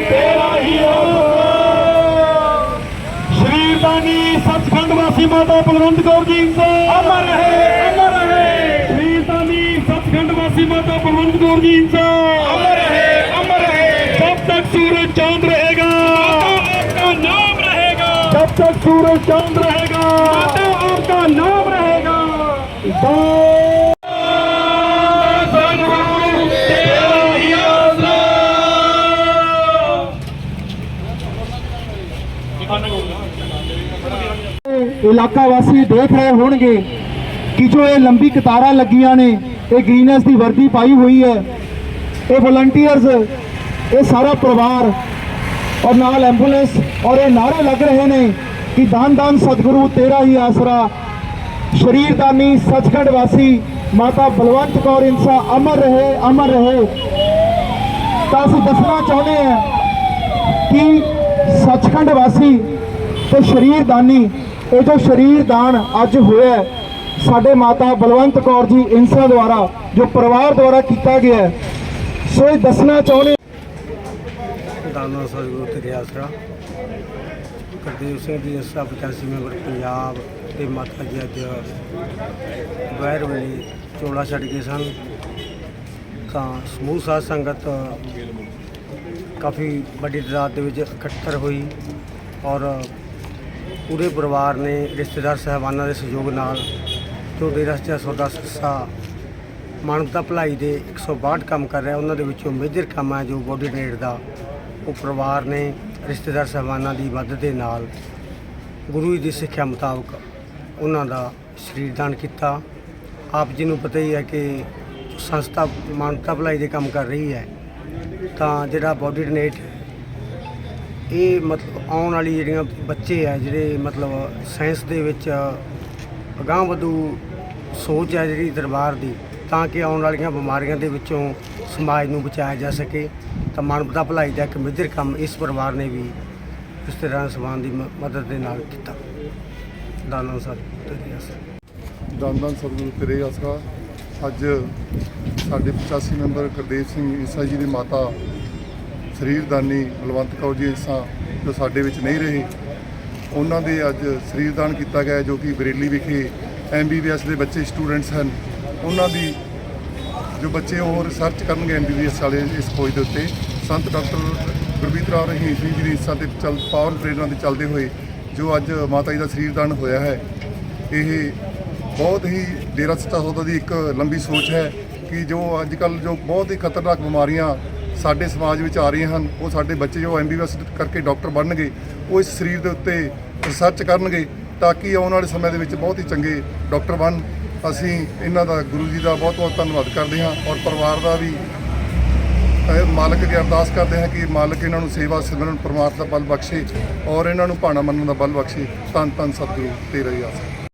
तेरा ही श्री दानी सचखंड वासी माता बलवंत कौर जी अमर है अमर है। श्री दानी सचखंड वासी माता बलवंत कौर जी अमर है अमर है। जब तक सूरज चाँद रहेगा तो आपका नाम रहेगा। जब तक सूरज चाँद रहेगा ਇਲਾਕਾ ਵਾਸੀ ਦੇਖ ਰਹੇ ਹੋਣਗੇ ਕਿ ਜੋ ਇਹ ਲੰਬੀ ਕਤਾਰਾਂ ਲੱਗੀਆਂ ਨੇ, ਇਹ ਗ੍ਰੀਨਸ ਦੀ ਵਰਦੀ ਪਾਈ ਹੋਈ ਹੈ, ਇਹ ਵਲੰਟੀਅਰਸ ਇਹ ਸਾਰਾ ਪਰਿਵਾਰ ਔਰ ਨਾਲ ਐਂਬੂਲੈਂਸ ਔਰ ਇਹ ਨਾਰੇ ਲੱਗ ਰਹੇ ਨੇ ਕਿ ਦਾਨ ਦਾਨ ਸਤਿਗੁਰੂ ਤੇਰਾ ਹੀ ਆਸਰਾ। ਸ਼ਰੀਰਦਾਨੀ ਸੱਚਖੰਡ ਵਾਸੀ ਮਾਤਾ ਬਲਵੰਤ ਕੌਰ ਇਨਸਾ ਅਮਰ ਰਹੇ ਅਮਰ ਰਹੇ। ਤਾਂ ਅਸੀਂ ਦੱਸਣਾ ਚਾਹੁੰਦੇ ਹਾਂ ਕਿ ਸੱਚਖੰਡ ਵਾਸੀ ਤੇ ਸਰੀਰਦਾਨੀ ਇਹ ਜੋ ਸ਼ਰੀਰ ਦਾਨ ਅੱਜ ਹੋਇਆ ਸਾਡੇ ਮਾਤਾ ਬਲਵੰਤ ਕੌਰ ਜੀ ਇਨਸਾ ਦੁਆਰਾ, ਜੋ ਪਰਿਵਾਰ ਦੁਆਰਾ ਕੀਤਾ ਗਿਆ ਸੋ ਇਹ ਦੱਸਣਾ ਚਾਹੁੰਦੇ ਦਾਨਾ ਸਤਿਗੁਰੂ ਤੇਰੇ ਆਸਰਾ ਗੁਰਦੇਵ ਸਿੰਘ ਜੀ ਅਸਾ 85 ਮੈਂਬਰ ਪੰਜਾਬ ਦੇ ਮਾਤਾ ਜੀ ਅੱਜ ਵੈਰ ਵੇਲੇ ਚੋਲਾ ਛੱਡ ਗਏ ਸਨ। ਤਾਂ ਸਮੂਹ ਸਾਧ ਸੰਗਤ ਕਾਫੀ ਵੱਡੀ ਤਾਦਾਦ ਦੇ ਵਿੱਚ ਇਕੱਤਰ ਹੋਈ ਔਰ ਪੂਰੇ ਪਰਿਵਾਰ ਨੇ, ਰਿਸ਼ਤੇਦਾਰ ਸਹਿਬਾਨਾਂ ਦੇ ਸਹਿਯੋਗ ਨਾਲ ਝੋਨੇ ਡੇਰਾ ਸੌਦਾ ਸੰਸਥਾ ਮਾਨਵਤਾ ਭਲਾਈ ਦੇ 162 ਕੰਮ ਕਰ ਰਿਹਾ। ਉਹਨਾਂ ਦੇ ਵਿੱਚੋਂ ਮੇਜਰ ਕੰਮ ਹੈ ਜੋ ਬੋਡੀ ਡੋਨੇਟ ਦਾ। ਉਹ ਪਰਿਵਾਰ ਨੇ ਰਿਸ਼ਤੇਦਾਰ ਸਹਿਬਾਨਾਂ ਦੀ ਮਦਦ ਦੇ ਨਾਲ ਗੁਰੂ ਜੀ ਦੀ ਸਿੱਖਿਆ ਮੁਤਾਬਕ ਉਹਨਾਂ ਦਾ ਸਰੀਰ ਦਾਨ ਕੀਤਾ। ਆਪ ਜੀ ਨੂੰ ਪਤਾ ਹੀ ਹੈ ਕਿ ਸੰਸਥਾ ਮਾਨਵਤਾ ਭਲਾਈ ਦੇ ਕੰਮ ਕਰ ਰਹੀ ਹੈ। ਤਾਂ ਜਿਹੜਾ ਬੋਡੀ ਡੋਨੇਟ ਇਹ ਮਤਲਬ ਆਉਣ ਵਾਲੀ ਜਿਹੜੀਆਂ ਬੱਚੇ ਆ, ਜਿਹੜੇ ਮਤਲਬ ਸਾਇੰਸ ਦੇ ਵਿੱਚ ਅਗਾਂਹ ਵਧੂ ਸੋਚ ਹੈ ਜਿਹੜੀ ਦਰਬਾਰ ਦੀ, ਤਾਂ ਕਿ ਆਉਣ ਵਾਲੀਆਂ ਬਿਮਾਰੀਆਂ ਦੇ ਵਿੱਚੋਂ ਸਮਾਜ ਨੂੰ ਬਚਾਇਆ ਜਾ ਸਕੇ। ਤਾਂ ਮਾਨਵਤਾ ਭਲਾਈ ਦਾ ਇੱਕ ਮੇਜਰ ਕੰਮ ਇਸ ਪਰਿਵਾਰ ਨੇ ਵੀ ਇਸ ਤਰ੍ਹਾਂ ਸਮਾਨ ਦੀ ਮਦਦ ਦੇ ਨਾਲ ਕੀਤਾ। ਦਾਨਾ ਸਾਹਿਬ ਤੇਰੀ ਅਸਰ ਦੰਦਾਂ ਸਤਿਗੁਰੂ ਤੇਰੇ ਆਸਰਾ ਅੱਜ ਸਾਡੇ 85 ਮੈਂਬਰ ਗੁਰਦੇਵ ਸਿੰਘ ਈਸਾ ਜੀ ਦੀ ਮਾਤਾ ਸਰੀਰਦਾਨੀ ਬਲਵੰਤ ਕੌਰ ਜੀ ਈਸਾ ਜੋ ਸਾਡੇ ਵਿੱਚ ਨਹੀਂ ਰਹੇ, ਉਹਨਾਂ ਦੇ ਅੱਜ ਸਰੀਰਦਾਨ ਕੀਤਾ ਗਿਆ ਜੋ ਕਿ ਬਰੇਲੀ ਵਿਖੇ ਐਮਬੀਬੀਐਸ ਦੇ ਬੱਚੇ ਸਟੂਡੈਂਟਸ ਹਨ। ਉਹਨਾਂ ਦੀ ਜੋ ਬੱਚੇ ਉਹ ਰਿਸਰਚ ਕਰਨਗੇ ਐਮਬੀਬੀਐਸ ਵਾਲੇ ਇਸ ਖੋਜ ਦੇ ਉੱਤੇ। ਸੰਤ ਡਾਕਟਰ ਗੁਰਮੀਤ ਰਾਮ ਰਹੀਮ ਸਿੰਘ ਜੀ ਦੀ ਇੱਛਾ ਤੇ ਚਲ ਪਾਵਰ ਪ੍ਰੇਰਣਾ ਦੇ ਚੱਲਦੇ ਹੋਏ ਜੋ ਅੱਜ ਮਾਤਾ ਜੀ ਦਾ ਸਰੀਰਦਾਨ ਹੋਇਆ ਹੈ। ਇਹ ਬਹੁਤ ਹੀ ਡੇਰਾ ਸੱਚਾ ਸੌਦਾ ਦੀ ਇੱਕ ਲੰਬੀ ਸੋਚ ਹੈ ਕਿ ਜੋ ਅੱਜ ਕੱਲ ਜੋ ਬਹੁਤ ਹੀ ਖਤਰਨਾਕ ਬਿਮਾਰੀਆਂ ਸਾਡੇ ਸਮਾਜ ਵਿੱਚ ਆ ਰਹੀਆਂ ਹਨ, ਉਹ ਸਾਡੇ ਬੱਚੇ ਜੋ ਐਮਬੀਬੀਐਸ ਕਰਕੇ ਡਾਕਟਰ ਬਣਨਗੇ, ਉਹ ਇਸ ਸਰੀਰ ਦੇ ਉੱਤੇ ਰਿਸਰਚ ਕਰਨਗੇ ਤਾਂ ਕਿ ਆਉਣ ਵਾਲੇ ਸਮੇਂ ਦੇ ਵਿੱਚ ਬਹੁਤ ਹੀ ਚੰਗੇ ਡਾਕਟਰ ਬਣਨ ਅਸੀਂ ਇਹਨਾਂ ਦਾ, ਗੁਰੂ ਜੀ ਦਾ ਬਹੁਤ ਬਹੁਤ ਧੰਨਵਾਦ ਕਰਦੇ ਹਾਂ ਔਰ ਪਰਿਵਾਰ ਦਾ ਵੀ ਮਾਲਕ ਅੱਗੇ ਅਰਦਾਸ ਕਰਦੇ ਹਾਂ ਕਿ ਮਾਲਕ ਇਹਨਾਂ ਨੂੰ ਸੇਵਾ ਸਿਮਰਨ, ਪਰਮਾਤਮਾ ਦਾ ਬਲ ਬਖਸ਼ੇ ਔਰ ਇਹਨਾਂ ਨੂੰ ਭਾਣਾ ਮੰਨਣ ਦਾ ਬਲ ਬਖਸ਼ੇ। ਧੰਨ ਧੰਨ ਸਤਿਗੁਰੂ, ਤੇਰਾ ਹੀ ਆਸਰਾ।